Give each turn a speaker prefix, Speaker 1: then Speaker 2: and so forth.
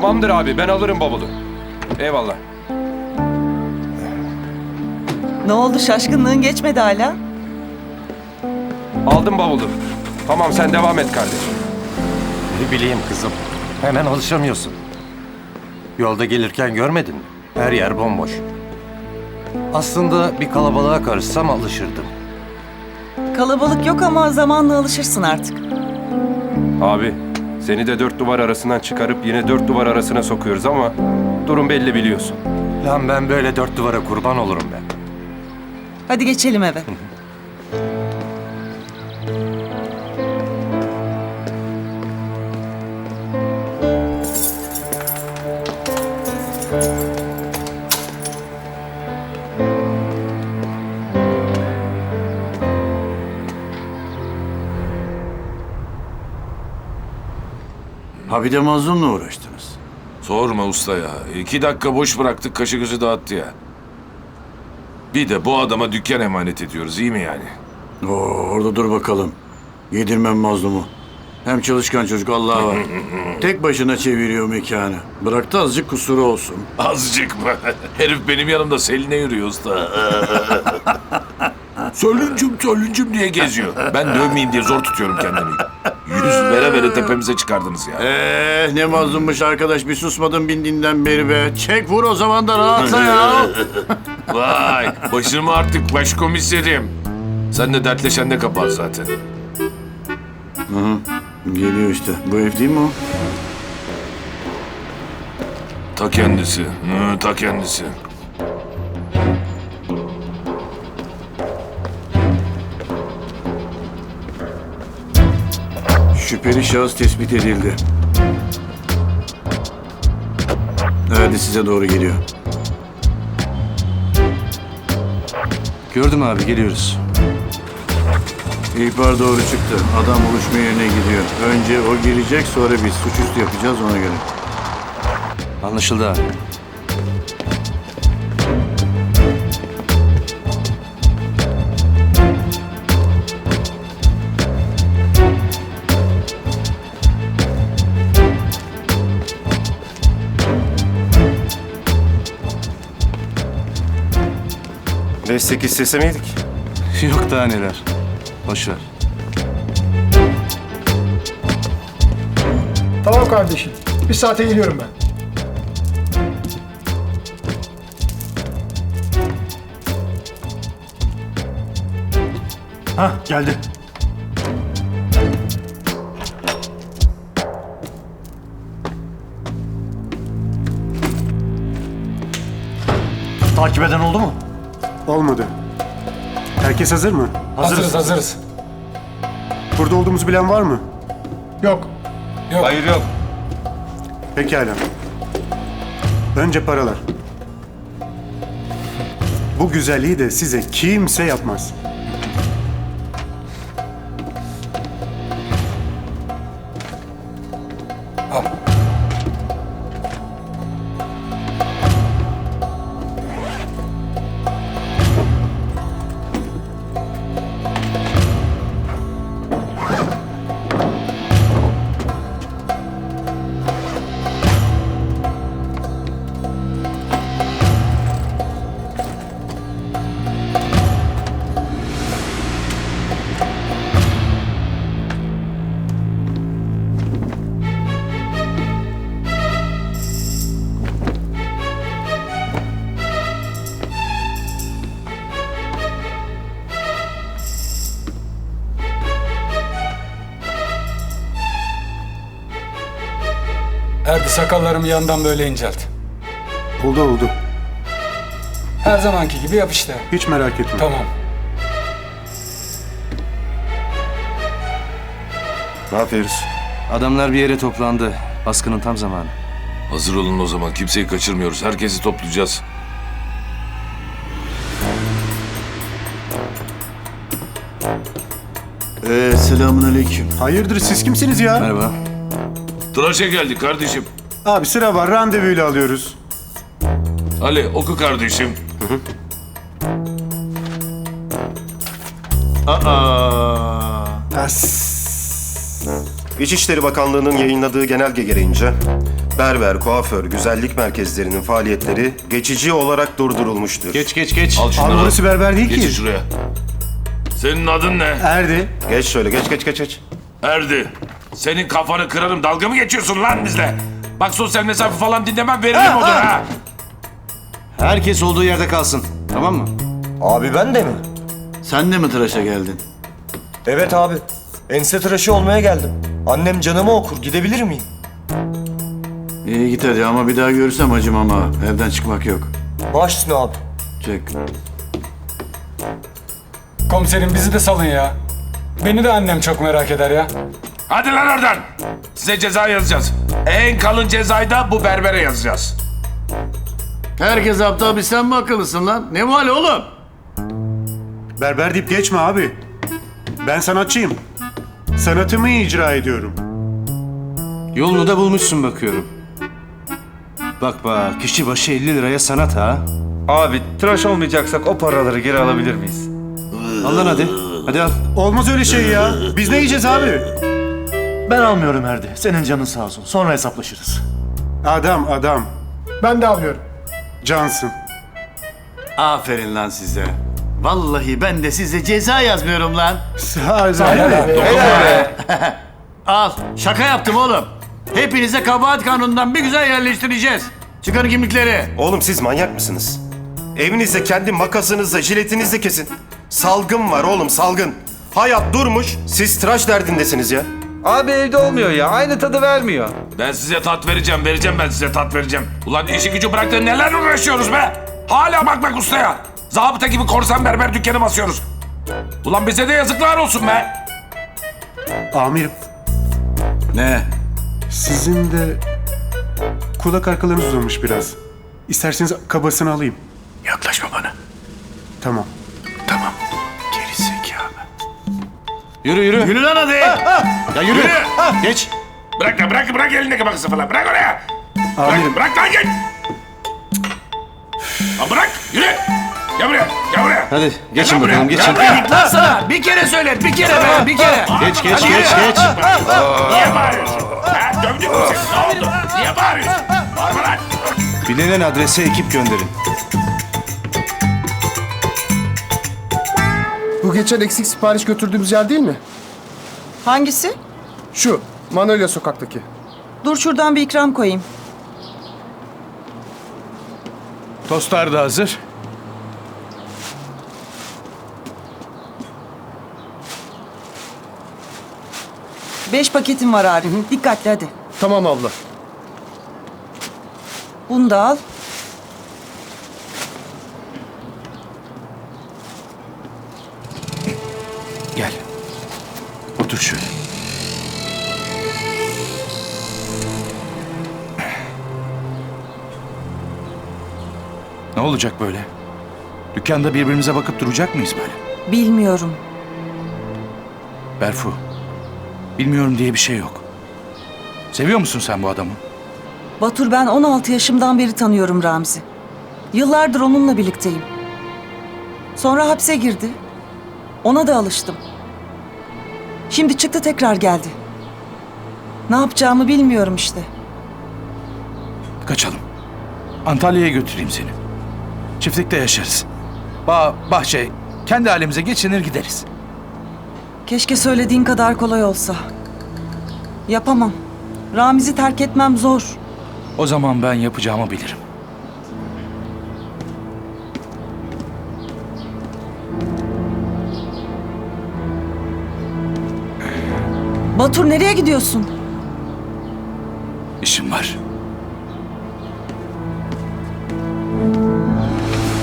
Speaker 1: Tamamdır abi ben alırım bavulu. Eyvallah.
Speaker 2: Ne oldu şaşkınlığın geçmedi hala?
Speaker 1: Aldım bavulu. Tamam sen devam et kardeşim.
Speaker 3: Ne bileyim kızım. Hemen alışamıyorsun. Yolda gelirken görmedin mi? Her yer bomboş. Aslında bir kalabalığa karışsam alışırdım.
Speaker 2: Kalabalık yok ama zamanla alışırsın artık.
Speaker 1: Abi seni de dört duvar arasından çıkarıp yine dört duvar arasına sokuyoruz ama durum belli biliyorsun.
Speaker 3: Lan ben böyle dört duvara kurban olurum ben.
Speaker 2: Hadi geçelim eve.
Speaker 4: Bir de mazlumla uğraştınız.
Speaker 5: Sorma usta ya. İki dakika boş bıraktık kaşı gözü dağıttı ya. Bir de bu adama dükkan emanet ediyoruz iyi mi yani?
Speaker 4: Oo, orada dur bakalım. Yedirmem mazlumu. Hem çalışkan çocuk Allah'a var. Tek başına çeviriyor mekanı. Bırak da azıcık kusuru olsun.
Speaker 5: Azıcık mı? Herif benim yanımda seline yürüyor usta. Sölüncüm sölüncüm diye geziyor. Ben dövmeyeyim diye zor tutuyorum kendimi. Yüz vere vere tepemize çıkardınız ya.
Speaker 4: Eee ne mazlummuş arkadaş bir susmadın bindiğinden beri be. Çek vur o zaman da rahatla ya.
Speaker 5: Vay başımı artık başkomiserim. Sen de dertleşen de kapat zaten.
Speaker 4: Geliyor işte. Bu ev değil mi o?
Speaker 5: Ta kendisi. Hı, ta kendisi.
Speaker 4: Şüpheli şahıs tespit edildi. Hadi size doğru geliyor.
Speaker 6: Gördüm abi geliyoruz.
Speaker 4: İhbar doğru çıktı. Adam buluşma yerine gidiyor. Önce o gelecek sonra biz suçüstü yapacağız ona göre.
Speaker 6: Anlaşıldı abi.
Speaker 3: Destek istese miydik?
Speaker 6: Yok daha neler. Boş ver.
Speaker 7: Tamam kardeşim. Bir saate geliyorum ben. Ha geldi.
Speaker 8: Takip eden oldu mu?
Speaker 7: Olmadı. Herkes hazır mı?
Speaker 8: Hazırız hazırız.
Speaker 7: Burada olduğumuzu bilen var mı? Yok.
Speaker 1: Hayır yok.
Speaker 7: Pekala. Önce paralar. Bu güzelliği de size kimse yapmaz.
Speaker 8: Erdi sakallarımı yandan böyle incelt.
Speaker 7: Oldu oldu.
Speaker 8: Her zamanki gibi yap işte.
Speaker 7: Hiç merak etme.
Speaker 8: Tamam.
Speaker 3: Ne yapıyoruz?
Speaker 6: Adamlar bir yere toplandı. Baskının tam zamanı.
Speaker 5: Hazır olun o zaman. Kimseyi kaçırmıyoruz. Herkesi toplayacağız.
Speaker 4: Ee, selamun aleyküm.
Speaker 7: Hayırdır siz kimsiniz ya?
Speaker 6: Merhaba.
Speaker 5: Tıraşa geldik kardeşim.
Speaker 7: Abi sıra var randevuyla alıyoruz.
Speaker 5: Ali oku kardeşim.
Speaker 4: Aa.
Speaker 7: As.
Speaker 9: İçişleri Bakanlığı'nın yayınladığı genelge gereğince berber, kuaför, güzellik merkezlerinin faaliyetleri geçici olarak durdurulmuştur.
Speaker 6: Geç geç geç.
Speaker 5: Al şunları.
Speaker 7: Abi burası berber değil
Speaker 5: Geçin
Speaker 7: ki.
Speaker 5: şuraya. Senin adın ne?
Speaker 7: Erdi.
Speaker 9: Geç şöyle, geç geç geç geç.
Speaker 5: Erdi. Senin kafanı kırarım. Dalga mı geçiyorsun lan bizle? Bak sosyal mesafe falan dinlemem veririm odana ha.
Speaker 6: Herkes olduğu yerde kalsın. Tamam mı?
Speaker 10: Abi ben de mi?
Speaker 4: Sen de mi tıraşa geldin?
Speaker 10: Evet abi. Ense tıraşı olmaya geldim. Annem canımı okur. Gidebilir miyim?
Speaker 4: İyi git hadi ama bir daha görürsem acımam ha. Evden çıkmak yok.
Speaker 10: Baş üstüne abi.
Speaker 4: Çek.
Speaker 8: Komiserim bizi de salın ya. Beni de annem çok merak eder ya.
Speaker 5: Hadi lan oradan. Size ceza yazacağız. En kalın cezayı da bu berbere yazacağız.
Speaker 4: Herkes aptal bir sen mi akıllısın lan? Ne mal oğlum?
Speaker 7: Berber deyip geçme abi. Ben sanatçıyım. Sanatımı icra ediyorum.
Speaker 6: Yolunu da bulmuşsun bakıyorum. Bak bak kişi başı 50 liraya sanat ha.
Speaker 1: Abi tıraş olmayacaksak o paraları geri alabilir miyiz?
Speaker 6: Al lan hadi. Hadi al.
Speaker 7: Olmaz öyle şey ya. Biz ne yiyeceğiz abi?
Speaker 10: Ben almıyorum Erdi. Senin canın sağ olsun. Sonra hesaplaşırız.
Speaker 7: Adam adam.
Speaker 8: Ben de alıyorum.
Speaker 7: Cansın.
Speaker 4: Aferin lan size. Vallahi ben de size ceza yazmıyorum lan.
Speaker 7: Sağ ol.
Speaker 4: Al. Şaka yaptım oğlum. Hepinize kabahat kanunundan bir güzel yerleştireceğiz. Çıkarın kimlikleri.
Speaker 9: Oğlum siz manyak mısınız? Evinizde kendi makasınızla, jiletinizle kesin. Salgın var oğlum, salgın. Hayat durmuş, siz tıraş derdindesiniz ya.
Speaker 1: Abi evde olmuyor ya. Aynı tadı vermiyor.
Speaker 5: Ben size tat vereceğim, vereceğim ben size tat vereceğim. Ulan işi gücü bıraktın neler uğraşıyoruz be? Hala bak bak ustaya. Zabıta gibi korsan berber dükkanı basıyoruz. Ulan bize de yazıklar olsun be.
Speaker 7: Amirim,
Speaker 4: Ne?
Speaker 7: sizin de kulak arkalarınız uzamış biraz. İsterseniz kabasını alayım.
Speaker 4: Yaklaşma bana.
Speaker 7: Tamam.
Speaker 6: Yürü yürü.
Speaker 4: Yürü lan hadi.
Speaker 6: Ya yürü.
Speaker 5: Yürü.
Speaker 6: Geç.
Speaker 5: Bırak lan bırak bırak elindeki makası falan. Bırak oraya.
Speaker 7: Amirim,
Speaker 5: Bırak, bırak lan git. Lan bırak yürü. Gel buraya gel buraya.
Speaker 6: Hadi geçin bakalım
Speaker 5: gel
Speaker 6: geçin.
Speaker 5: buraya.
Speaker 4: Git lan sana. Bir kere söyle. Bir kere be. Bir kere.
Speaker 6: Geç geç
Speaker 5: Hadi
Speaker 6: geç
Speaker 5: yürü.
Speaker 6: geç.
Speaker 5: Niye bağırıyorsun? Ha, dövdük mü seni? Ne oldu? Niye bağırıyorsun? Bağırma lan.
Speaker 6: Bilinen adrese ekip gönderin.
Speaker 11: Bu geçen eksik sipariş götürdüğümüz yer değil mi?
Speaker 2: Hangisi?
Speaker 11: Şu, Manolya sokaktaki.
Speaker 2: Dur şuradan bir ikram koyayım.
Speaker 6: Tostlar da hazır.
Speaker 2: Beş paketim var Arif. Dikkatli hadi.
Speaker 11: Tamam abla.
Speaker 2: Bunu da al.
Speaker 6: Otur şöyle. Ne olacak böyle? Dükkanda birbirimize bakıp duracak mıyız böyle?
Speaker 2: Bilmiyorum.
Speaker 6: Berfu, bilmiyorum diye bir şey yok. Seviyor musun sen bu adamı?
Speaker 2: Batur ben 16 yaşımdan beri tanıyorum Ramzi. Yıllardır onunla birlikteyim. Sonra hapse girdi. Ona da alıştım. Şimdi çıktı tekrar geldi. Ne yapacağımı bilmiyorum işte.
Speaker 6: Kaçalım. Antalya'ya götüreyim seni. Çiftlikte yaşarız. Bağ, bahçe, kendi halimize geçinir gideriz.
Speaker 2: Keşke söylediğin kadar kolay olsa. Yapamam. Ramiz'i terk etmem zor.
Speaker 6: O zaman ben yapacağımı bilirim.
Speaker 2: Batur nereye gidiyorsun?
Speaker 6: İşim var.